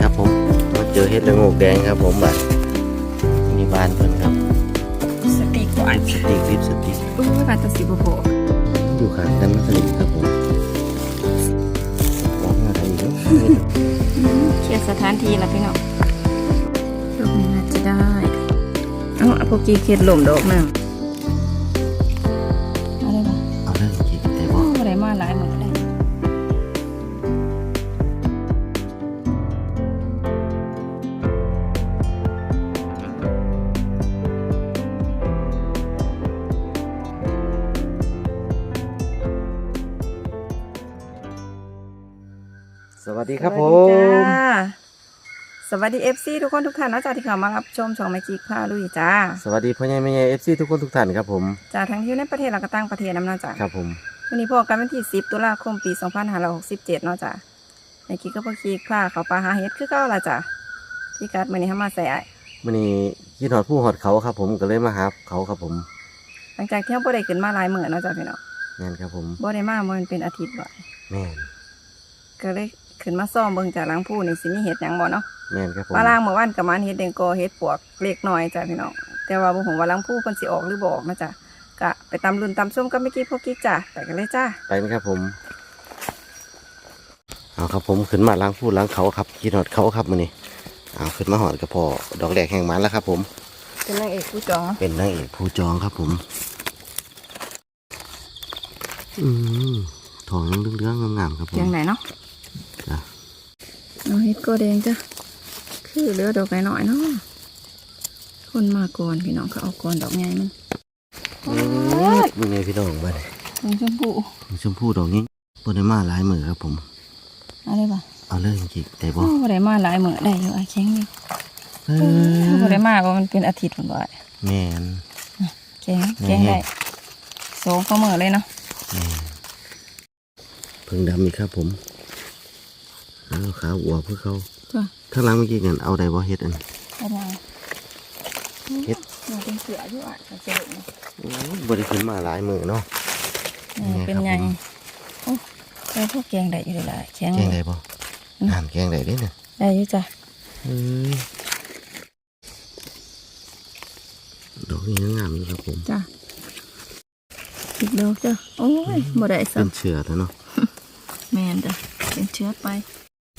ครับผมมาเจอเห็ดละโงกแดงครับผมบัดมีบ้านเพิ่นครับสติกหวานสติกลิปสติกอู้ร้านตะสิบโผอยู่ข้างกันมันสนิทครับผมออกมาได้อีกแล้วเคลียร์สถานที่แล้วพี่น้องดอกนี้น่าจะได้เอ้าเอาพวกกีเขียดหล่มดอกหนึ่ง ดีครับผสวัสดีมจ้าสวัสดีเอฟซีทุกคนทุกท่านนะจ๊ะที่เข้ามารับชมช่องแม่กีพาลุยจ้า สวัสดีพ่อใหญ่แม่ใหญ่เอฟซีทุกคนทุกท่านครับผมจากทั้งที่ในประเทศและก็ต่างประเทศน้ำเนาะจ้ะครับผมวันนี้พบกันวันที่ 10 ตุลาคมปี 2567 เนาะจ้ะในกิ๊กก็พอกีพาเขาปลาหาเฮ็ดคือเก่าละจ้ะพี่กัดมื้อนี้เฮามาใส่อ้ายวันนี้ยินหอดผู้หอดเขาครับ ผมก็เลยมาหาเขาครับผม หลังจากที่เฮาบ่ได้ขึ้นมาหลายมื้อเนาะจ้ะพี่น้องแม่นครับผมบ่ได้มามันเป็นอาทิตย์บ่แม่นก็เลย ขึ้นมาซ่อมเบิ่งจากหลังผู้นี่สิมีเฮ็ดหยังบ่เนาะแม่นครับผมว่าล่างเมื่อวานก็มันเฮ็ดแดงกอเฮ็ดปวกเล็กน้อยจ้ะพี่น้องแต่ว่าบ่ฮู้ว่าหลังผู้เพิ่นสิออกหรือบ่ออกนะจ้ะก็ไปตำรุ่นตำส้มกับเมื่อกี้พวกกิ๊กจ้ะไปกันเลยจ้าไปไหมครับผมเอาครับผมขึ้นมาล้างผู้ล้างเขาครับยินหอดเขาครับมื้อนี้เอาขึ้นมาหอดกระพอดอกแรกแห่งมันแล้วครับ ผม เป็นนางเอกผู้จองเป็นนางเอกผู้จองครับผม อืมทองยังเรื่องๆงามๆครับผเพียมงไหนเนาะจ้ะ เอาเฮ็ดก็แดงจ้ะ คือเหลือดอกหน่อยๆเนาะ คนมาก่อนพี่น้องเขาเอาก่อนดอกใหญ่มันอืมมึงไงพี่น้องบ้านดอกชมพูชมพู่ดอกนี้บนได้มาหลายมือครับผมอะไรบ้างเอาเรื่องจริงแต่บ่โอ้บ่ได้มาหลายมื้อได้อยู่ไอ้แข็งอยู่เอบ่อได้มาว่ามันเป็นอาทิตย์พุ่นบ่อ้ายแม่นแข็งแข็งได้โซก็มื้อเลยเนาะแม่นเพิ่งดำอีกครับผมเอาขาอัวเพื่อเขาจ้ะถ้างหลังเมื่อกี้เงินเอาได้บ่เฮ็ดอันเอามาเฮ็ดมันเป็นเสืออยู่อะมันจะเห็นไหมโอ้ยบ่ได้ขึ้นมาหลายมือเนาะ เออเป็นนี่ไงครับผม โอ้ใส่พวกแกงได้อยู่เลยล่ะแข็งแกงได้บ่น้ำแกงได้เด้เนี่ยได้อยู่จ้ะเอ้ยดอกนี้ยังงามอยู่ครับผม จ้ะอีกดอกจ้ะโอ้ยบ่ได้เป็ซ้ำนเชือแล้วเนาะแม่นจ้ะเป็นเชื้อไป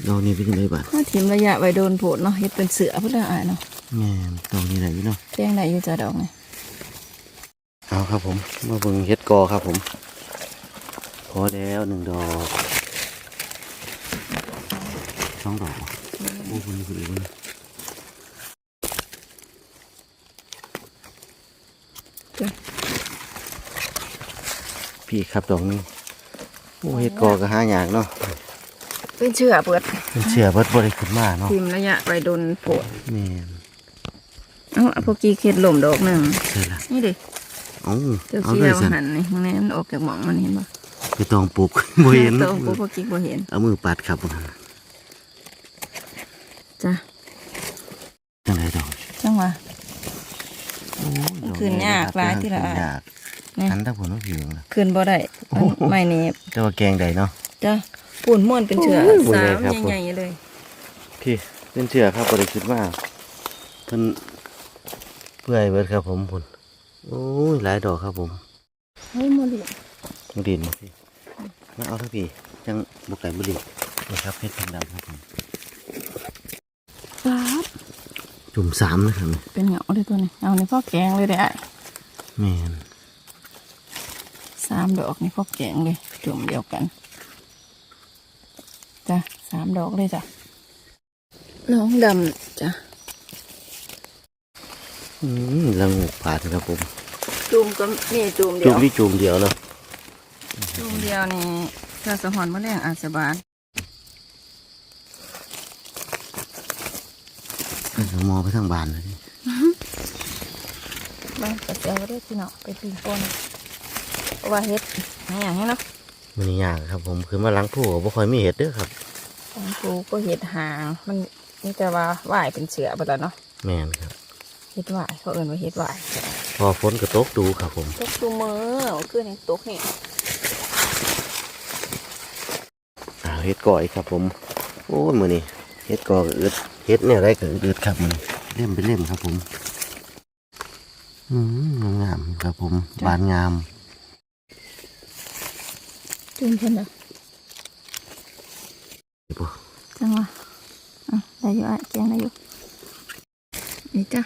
ดอกนี้เป็นยังไงบ้างถ้าถิ่มระยะไว้โดนโผดเนาะเฮ็ดเป็นเสือเพื่ออ่านเนาะแม่นดอกนี้ไหนอยู่เนาะแกงได้อยู่จ้ะดอกไงเอาครับผมมาเบิ่งเฮ็ดกอครับผมพอแล้วหนึ่งดอกสองดอกโอ้คุณคุณอีกคนจ้ะพี่ครับดอกนี้โอ้เฮ็ดกอก็หายากเนาะ เป็นเชื้อเปิดเป็นเชือเบิดบ่ได้ขึ้นมาเนาะถิ่มระยะไว้โดนโผดแม่นเอ้าเอาพวกกีเข็ดหล่มดอกหนึ่งใช่ละนี่ดิเอ้าเจ้าเอาขี้เลยเราสิหันนี่มันนี่มันออกจากหมองมันเห็นปะไปตองปลูกบ่เห็นตัวพวกพวกกีบ่เห็นเอามือปัดครับจ้ะจังไดดอกจังหวะโอ้ยดอกขึ้นยากหลายที่ละขึ้นยากนี่หันตาผลว่าผิวนะขึ้นบ่ได้มันไม่เน็บแต่ว่าแกงใดเนาะจ้ะ ปุ่นม่วนเป็นเชื้อโอ้ยบ่สาได้มครับผมใหญ่ๆเลย พี่เป็นเชือครับบริคิดว่าเพิ่นเพื่อยเบิดครับผมพุ่นโอ้ยหลายดอกครับผมเฮ้ยโมดิมาดินมาพี่มาเอาเถอะพี่จังบุกไก่บุรีนี่ครับเพชรพันดำครับผมป๊าบจุ่มสามนะครับนี่เป็นเหงาเลยตัวนี้เอานี่พ่อแกงเลยได้อ้ายแม่นสามดอกนี่พ่อแกงเลยจุ่มเดียวกัน จ้ะสามดอกเลยจ้ะ น้องดำจ้ะอืมละงูผาดครับผมจุ่มก็มีจุ่มเดีจุ่ยมวที่จุ่มเดียวเนาะจุ่มเดียวนี่ถ้าสะหอนมะแรงอาจจะบานเพิ่นก็มองไปทางบ้านเลยนี่บ้านก็จะเอาได้พี่เนาะไปปีนต้นเพราะว่าเฮ็ดหาอย่างนี้เนาะ มันนี่ยากครับ ผมคือมาล้างผู้ก็บ่ค่อยมีเห็ดเด้อครับของครูก็เฮ็ดหาง มันนี่แต่ว่าหวายเป็นเสือไปแล้วเนาะแม่นครับเฮ็ดหวายเขาเอิ้นว่าเฮ็ดหวายพอฝนก็ตกดูครับ ผมตกตูมือคือในตกนี่อ่าเห็ดก่อยครับ ผม โอ้ยมือนี่เห็ดฮ็ดกอกอึดเฮ็ดเนี่ยอะไรก็อึดครับมันเล่มไปเล่มครับผม อืมงามๆครับผมบานงาม จุ่มเพิ่นอะเดี๋ยวบ่จังหวะอะได้อยู่อะแจงได้อยู่นี่จ้ะ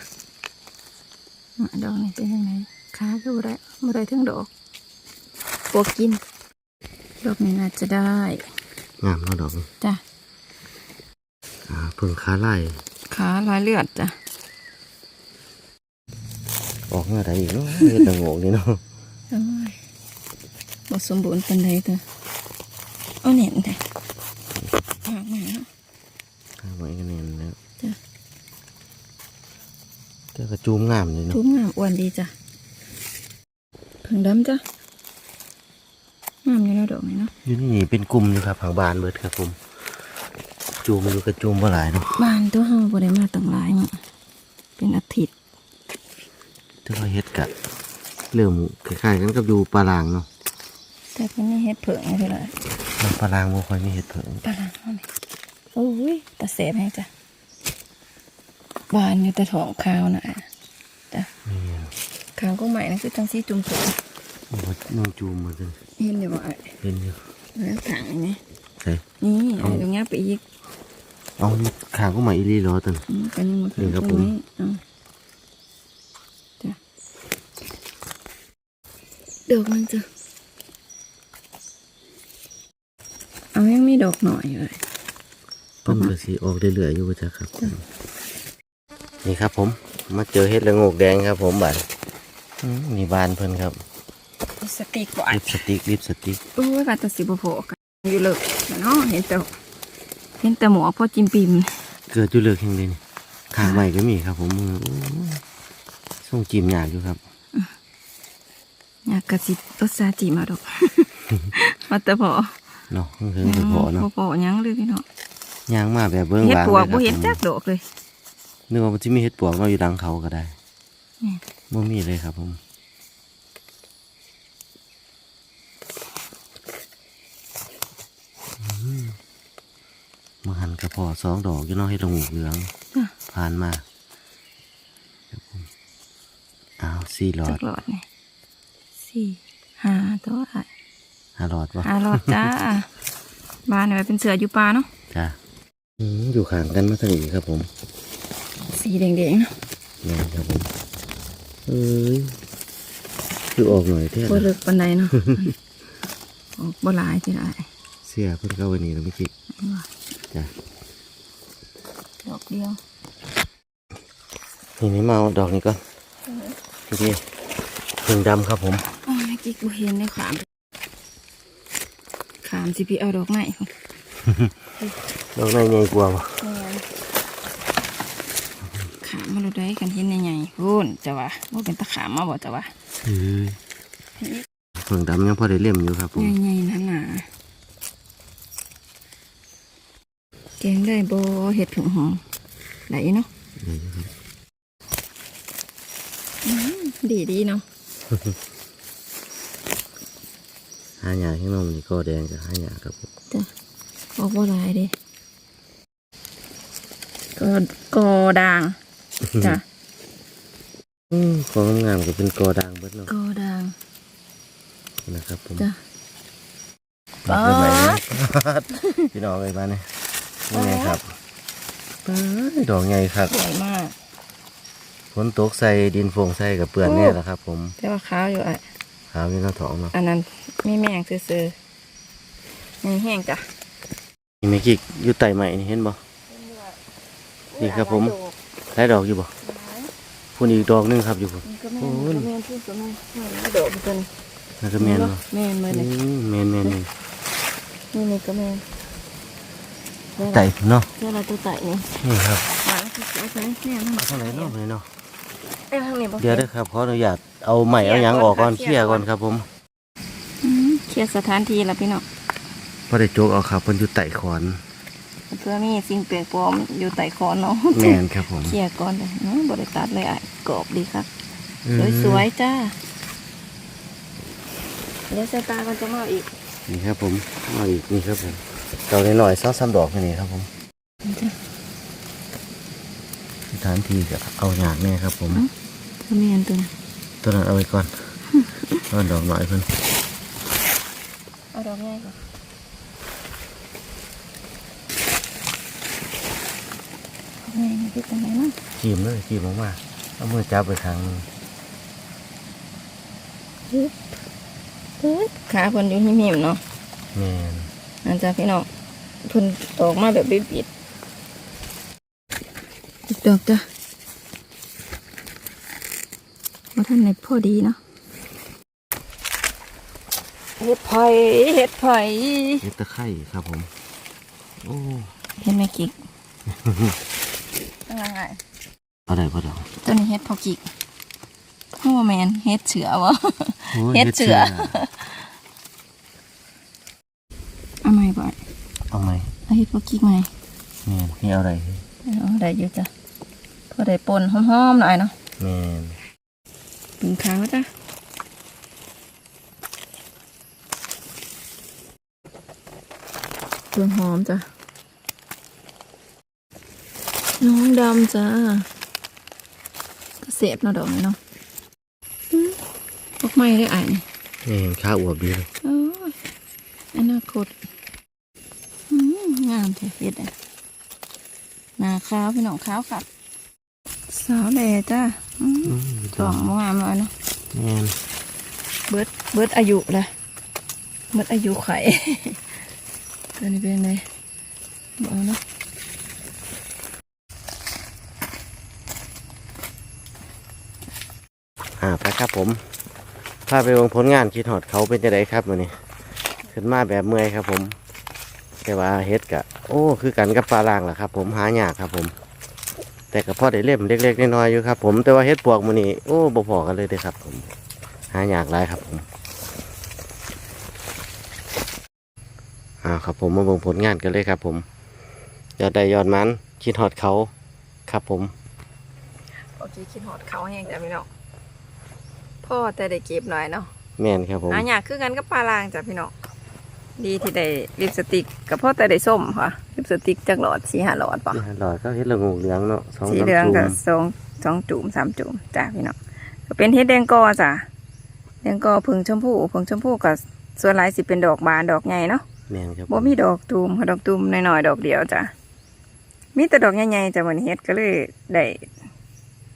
อะดอกนี่เป็นยังไงขาก็บ่ได้บ่ได้ทั้งดอกปวกกิน ดอกนี้น่าจะได้ งามเนาะดอกนี้จ้ะอ่าเพิ่งขาไล่ขาลายเลือดจ้ะ ออกเงื่อใดอีกเนาะเฮ็ดตะโงกนี่เนาะ โอ้ย บ่สมบูรณ์ปานใดเด้อเอาเน่นได้หากมาเนาะข้างไว้กันเนี่ยแล้วจ้ะแต่กระจูมงามเลยเนาะทุกงามอ้วนดีจ้ะเพิ่งดำจ้ะงามอยู่เนาะดอกนี้เนาะอยู่นี่เป็นกลุ่มอยู่ครับผักบานเบิดครับผมจูมอยู่กระจูมบ่หลายเนาะบ้านตัวเฮาบ่ได้มาตั้งหลายมื้อเป็นอาทิตย์แต่ว่าเฮ็ดกะเริ่มคล้ายๆกันกับอยู่ปลาลางเนาะ แต่เพิ่นมีเฮ็ดเผิงให้เท่าไหร่มันปลาลางบ่ค่อยมีเฮ็ดเผิงปลาหลังเฮานี่โอ้ยตาแสบให้จ้ะบ้านอยู่แต่ท้องขาวน่ะจ้ะนี่ขาวก็ใหม่นั่นคือจังสีจุ่มโผโอ้ยนุ่งจูมมาจนเห็นอยู่บ่ไอ้เห็นอยู่แล้วถังนี่ใช่นี่เอาไอ้ตรงเนี้ยไปอีกเอาขางก็มาอีหลีเหรอตันอืมกันยังมานี่ครับตรงนี้ผมเอาจ้ะดอกมันจ้ะเอายังมี ดอกหน่อยอยู่เลยต้นกระสีออกเรื่อยๆอยู่ว่าจ้ะครับผมนี่ครับ ผม มาเจอเฮ็ดละโงกแดงครับ ผมบานอืมนี่บานเพิ่นครับมีสติกว่าลิปสติกลิปสติกโอ้ยบาดแตสิบโผกันอยู่เลิกแล้วเนาะเห็นแต่เห็นแต่หมอพ่อจิมปิมเกิดอยู่เลือกแห่งเลยนี่ข้างใหม่ก็มีครับ ผมมือโอ้ยส่งจิ้มยากอยู่ครับอยากกระสิบรสชาติมาดอกมาแต่พอ เนาะถึงจะพอเนาะพอยังเลยพี่เนาะย่างมาแบบเบิ้งเห็ดบางปวกเลยบ่เห็นคจัรับกดอกเลยผมนึกว่ามันจะมีเห็ดปวกเราอยู่ดังเขาก็ได้นี่บ่มีเลยครับผมอืมมาหันกระเพาะสองดอกอยู่เนาะให้ลงหูเหลืองจ้ะผ่านมาครับผมอ้าวสี่หลอจัดกหลอดนี่สี่ห้าตัวอะ ห้าหลอดวะห้าหลอดจ้า บ้านเนี่ยเป็นเสืออยู่ป่าเนาะจ้าอืมอยู่ข้างกันมาทางนี้ครับผม สีแดงๆเนาะนี่นครับผมเอ้ยคือออกหน่อยเท่าบ่นะเลิกปานใดเนาะออกบ่หลายทีละเสียเพิ่นเข้าวันนี้แล้วเมื่อกี้จ้ะดอกเดียวนี่นี่มาเอาดอกนี้ก่อนโอเคเพิ่งดำครับผมอ๋อเมื่อกี้กูเห็นในขามขามสิพี่เอาดอกไม้ดอกในใหญ่กว่าบ่ขามมาเราได้กันเห็นใหญ่ๆพูนจะว่าว่าเป็นตะขามมาบ่จะว่าเอ้ยเพิ่งดำยังพอได้เล่มอยู่ครับผมใหญ่ๆนั่นน่ะแกงได้บ่เห็ดผึ่งหอมไหลเนาะได้อยู่ครับดีดีๆเนาะ หาหยาข้างนอกนี่ก็แดงกับหาหยาครับผมจ้ะออกบ่หลายเดิก็กอด่างจ้ะอืมของงามๆก็เป็นกอด่างเบิดเนาะกอด่างนะครับผมจ้ะดอกใหม่ๆนะพี่น้องเลยมาเนี่ยนี่ไงครับเอ้ยดอกใหญ่ครับสวยมากฝนตกใส่ดินโฟงใส่กับเปื่อนเนี่ยแหละครับ ผมแต่ว่าขาวอยู่อะ ขาวนี่เนาะท้องเนาะอันนั้นมีแมงซื่อๆมีแห้งจ้ะนี่ไม่กี่อยู่ไต่ใหม่นี่เห็นบ่นี่ครับผมได้ดอกอยู่บ่พุ่นอีกดอกหนึงครับอยู่พุ่นมันก็แม่นมันก็แม่นพูดก็แม่นไม่โดดเป็นนั่นก็แม่นเนาะแม่นมืออืเลยมแม่นแม่นแม่นนี่นี่ก็แม่นไต่เนาะเจ้าเราตัวไต่นี่นี่ครับหวานคือสวยไหมแม่มันเอาเท่าไหร่เนาะไปเนาะ เอ้ยทางนี้บ่เดี๋ยวเด้อครับขออนุญาตเอาใหม่เอาหยังออกก่อนเคลียร์ก่อนครับผมอืมเคลียร์สถานที่แล้วพี่น้องพอได้โจกเอาครับเพิ่นอยู่ไต่ขอนเพื่อมีสิ่งเปลี่ยนปลอมอยู่ไต่คอเนาะแม่นครับผมเคลียร์ก่อนเลยเนาะบริตัดเลยอะกรอบดีครับอืมสวยๆจ้าเดี๋ยวสายตากันจะมาอีกนี่ครับผมเอาอีกนี่ครับผมเก่าหน่อยๆซ้อซ้ำดอกนี่ครับผมจ้ะ ถานที่ก็เอาหยากแน่ครับ ผมก็มีอันตัวนะตัวนั้นเอาไว้ก่อนเอาดอกหน่อยเพิ่นเอาดอกง่ายก่อนง่ายนี่เป็นจังไงมั้งจีมเลยจีมออกมาเอามือจับไปทางหนึงปึ๊บปึ๊บขาเพิ่นอยู่หิมๆเนาะแม่นอันจ้ะพี่น้องเพิ่นออกมาแบบบิดๆอีก ดอกจ้ะว่าท่านในพอดีเนาะเห็ดไผ่เห็ดไผ่เฮ็ดตะไคร่ครับผมโอ้เห็ดแม่กิกยังไงเอาได้พอดอกตัวนี้เห็ดพอกิกโอ้แมนเห็ดเฉือวะโอ้ยเฮ็ดเสือเอาใหม่บ่อยเอาไหมเอาเห็ดพอกิกใหม่แม่นนี่เอาได้เอาได้อยู่จ้ะ พอได้ปนหอมๆหน่อยเนาะแม่นปึงขาวจ้ะเปลืองหอมจ้ะ น้องดำจ้ะก็เสียบเนาะดอกนี้เนาะอื้อออกไม่ได้อ่านนี่แม่นข้าอวบดีเลยโอ้ยอนาคตอื้องามแท้เฮ็ดอะหน้าขาวพี่น้องขาวค่ะ สาวแหล่จ้ะอื้ออืมกล่องบ่งามเลยเนาะแม่นเบิดเบิดอายุเลยเบิดอายุไข่ตัวนี้เป็นไงบอกเนาะอ่าไปครับผมพาไปวงผลงานคิดหอดเขาเป็นจะไดครับมื้อนี้ ขึ้นมาแบบเมื่อยครับผมแต่ว่าเฮ็ดกะ โอ้ คือกันกับปลาล่างแหละครับ ผมหายากครับผม แต่ก็พอได้เล่มเล็กๆน้อยๆอยู่ครับผมแต่ว่าเฮ็ดปวกมื้อนี้โอ้บ่พอกันเลยเด้อครับผมหายากหลายครับผมอ่าครับผมมาเบิ่งผลงานกันเลยครับ ผมยอดได้ยอดมันคิดหอดเขาครับผมโอเคคิดหอดเขาแห้งจ้ะพี่น้องพ่อแต่ได้เก็บหน่อยเนาะแม่นครับผมหาอยากคือกันกับปลาลางจ้ะพี่น้อง ดีที่ได้ลิปสติกกับพ่อแต่ได้ส้มค่ะลิปสติกจากหลอดสีหาหลอดปะที่หาหลอดก็เฮ็ดละงูเหลืองเนาะสองสีสามเหลืองจุ่กับมสองสองจุ่มสามจุ่มจ้ะพี่น้องก็เป็นเฮ็ดแดงกอจ้ะแดงกอผึ่งชมพูผึ่งชมพูกับส่วนหลายสิเป็นดอกบานดอกใหญ่เนาะแม่นครับบ่มีดอกตูมค่ะดอกตูมน้อยๆดอกเดียวจ้ะมีแต่ดอกใหญ่ๆจ้ะวันนี้เฮ็ดก็เลยได้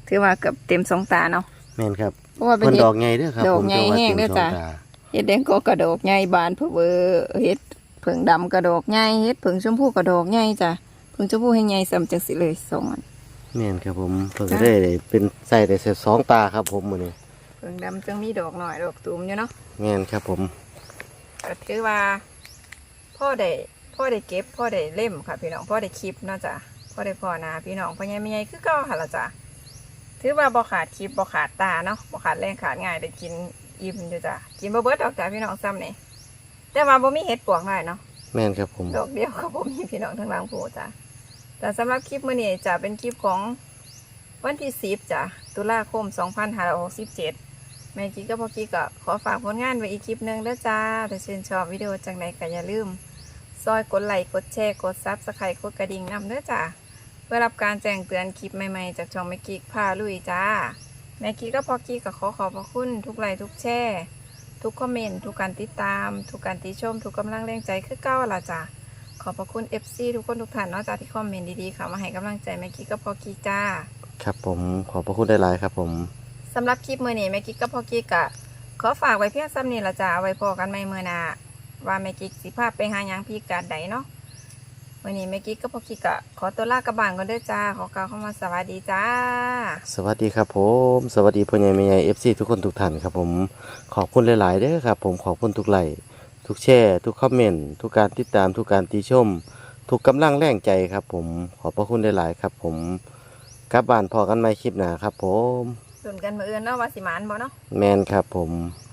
ถือว่าเกือบเต็มสองตาเนาะแม่นครับเพราะว่าเป็นเพิ่นเฮ็ดดอกใหญ่เด้อครับดอกผมใหญ่ว่าแห้งต็มเด้อจ้ะสงตา เฮ็ดแดงก็กระดอกใหญ่บานเพอเวอร์เฮ็ดเผิงดำกระดอกใหญ่เฮ็ดเผิงชมพูกระดอกใหญ่จ้ะเผิงชมพูให้ใหญ่ซ้ำจังสิเลยสองอันแม่นครับผมเพิ่นจ้ะก็ได้เป็นใส่ได้เสร็จสองตาครับผมมื้อนี้เผิงดำจังมีดอกหน่อยดอกตูมอยู่เนาะแม่นครับผมก็ถือว่า พ่อได้พ่อได้เก็บพ่อได้เล่มค่ะ พี่น้องพ่อได้คลิปเนาะจ้ะพ่อได้พ่อนาพี่น้องพ่อใหญ่แม่ใหญ่คือเก่าค่ะล่ะจ้ะถือว่าบ่ขาดคลิปบ่ขาดตาเนาะบ่ขาดแรงขาดง่ายได้กิน อิ่มอยู่จ้ะกินบ่เบิดดอกจ้ะพี่น้องซ้ำนี่แต่ว่าบ่มีเห็ดปวกหน่อยเนาะแม่นครับผมดอกเดียวก็บ่มีพี่น้องทั้งหลังโพจ้ะแต่สำหรับคลิปมื้อนี้จะเป็นคลิปของวันที่10จ้ะตุลาคม2567แม่กิ๊กกับพ่อกิ๊กก็ขอฝากผลงานไว้อีกคลิปหนึงเด้อจ้าถ้าชื่นชอบวิดีโอจังไดก็อย่าลืม ซอยกดไลค์กดแชร์กดซับสไครต์กดกระดิ่งนำเด้อจ้าเพื่อรับการแจ้งเตือนคลิปใหม่ๆ จากช่องแม่กิ๊กพาลุยจ้า แม่กิ๊กก็พอกิ๊กก็ขอขอบพระคุณทุกไลค์ทุกแชร์ทุกคอมเมนต์ทุกการติดตาม ทุกการติชม ทุกกำลังแรงใจคือเก้าล่ะจ้าขอบพระคุณ FC ทุกคนทุกท่านเนอกจากที่คอมเมนต์ดีๆค่ะมาให้กำลังใจแม่กิ๊กก็พอกิ๊กจ้าครับผมขอบพระคุณหลายๆครับผมสำหรับคลิปมือนี้แม่กิ๊กก็พอกิ๊กก็ขอฝากไว้เพียงซ้ำนี้ละจ้าเอาไว้พอกันใหม่มือหนาว่าแม่กิ๊กสิภาพไปหาหยังพี่กาดใดเนาะ วันนี้แม่กิ๊กก็พอกิ๊กอะขอตัวลากระบางก่อนเด้อจ้า ขอกล่าวเข้ามาสวัสดีจ้า สวัสดีครับผมสวัสดีพ่อใหญ่แม่ใหญ่ FC ทุกคนทุกท่านครับผมขอบคุณหลายๆเด้อครับผมขอบคุณทุกไลค์ทุกแชร์ทุกคอมเมนต์ทุกการติดตามทุกการติชม ทุกกำลังแรงใจครับผมขอบพระคุณหลายๆครับผมกลับบ้านพอกันใหม่คลิปหน้าครับผมส่วนกันมืออื่นเนาะว่าสิหมานบ่เนาะแมนครับผมค